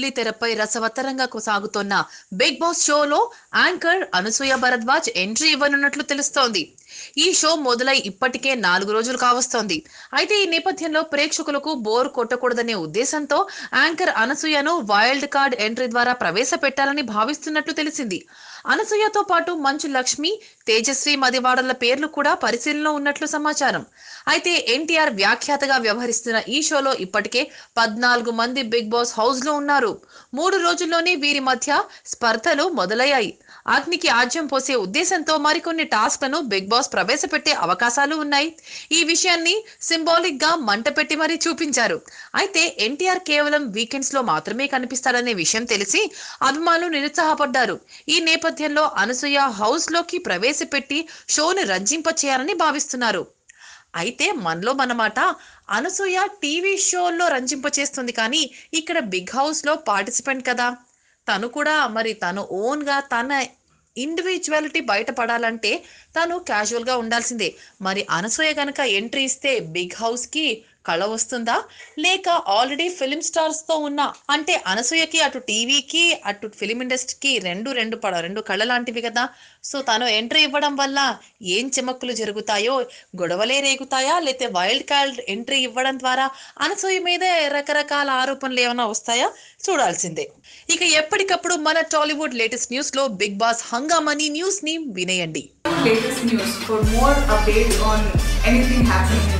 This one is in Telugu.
బుల్లి తెరపై రసవత్తరంగా సాగుతోన్న బిగ్ బాస్ షోలో యాంకర్ అనసూయ భరద్వాజ్ ఎంట్రీ ఇవ్వనున్నట్లు తెలుస్తోంది. ఈ షో మొదలై ఇప్పటికే నాలుగు రోజులు కావస్తోంది. అయితే ఈ నేపథ్యంలో ప్రేక్షకులకు బోర్ కొట్టకూడదనే ఉద్దేశంతో యాంకర్ అనసూయను వైల్డ్ కార్డ్ ఎంట్రీ ద్వారా ప్రవేశపెట్టాలని భావిస్తున్నట్లు తెలిసింది. అనసూయతో పాటు మంచు లక్ష్మి తేజస్వి మదివాడల పేర్లు కూడా పరిశీలనలో ఉన్నట్లు సమాచారం. అయితే ఎన్టీఆర్ వ్యాఖ్యాతగా వ్యవహరిస్తున్న ఈ షోలో ఇప్పటికే పద్నాలుగు మంది బిగ్ బాస్ హౌస్లో ఉన్నారు. మూడు రోజుల్లోనే వీరి మధ్య స్పర్ధలు మొదలయ్యాయి. అగ్నికి ఆజ్యం పోసే ఉద్దేశంతో మరికొన్ని టాస్క్లను బిగ్ బాస్ ప్రవేశపెట్టే అవకాశాలు ఉన్నాయి. ఈ విషయాన్ని సింబాలిక్గా మంట పెట్టి మరీ చూపించారు. అయితే ఎన్టీఆర్ కేవలం వీకెండ్స్లో మాత్రమే కనిపిస్తాడనే విషయం తెలిసి అభిమానులు నిరుత్సాహపడ్డారు. ఈ నేపథ్యంలో అనసూయ హౌస్లోకి ప్రవేశపెట్టి షోను రంజింప చేయాలని భావిస్తున్నారు. అయితే మనలో మనమాట అనసూయ టీవీ షోల్లో రంజింప చేస్తుంది కానీ ఇక్కడ బిగ్ హౌస్లో పార్టిసిపెంట్ కదా. తను కూడా మరి తను ఓన్గా తన ఇండివిజువాలిటీ బయటపడాలంటే తను క్యాజువల్గా ఉండాల్సిందే. మరి అనసూయ గనక ఎంట్రీ ఇస్తే బిగ్ హౌస్కి కళ వస్తుందా? లేక ఆల్రెడీ ఫిలిం స్టార్స్తో ఉన్నా ఉన్న అంటే అనసూయకి అటు టీవీకి అటు ఫిలిం ఇండస్ట్రీకి రెండు రెండు పడ రెండు కళ లాంటివి కదా. సో తను ఎంట్రీ ఇవ్వడం వల్ల ఏం చెమక్కులు జరుగుతాయో గొడవలే రేగుతాయా? లేతే వైల్డ్ కార్డ్ ఎంట్రీ ఇవ్వడం ద్వారా అనసూయ మీదే రకరకాల ఆరోపణలు ఏమైనా వస్తాయా? చూడాల్సిందే. ఇక ఎప్పటికప్పుడు మన టాలీవుడ్ లేటెస్ట్ న్యూస్లో బిగ్ బాస్ హంగామని న్యూస్ని వినేయండి. Latest news for more updates on anything happening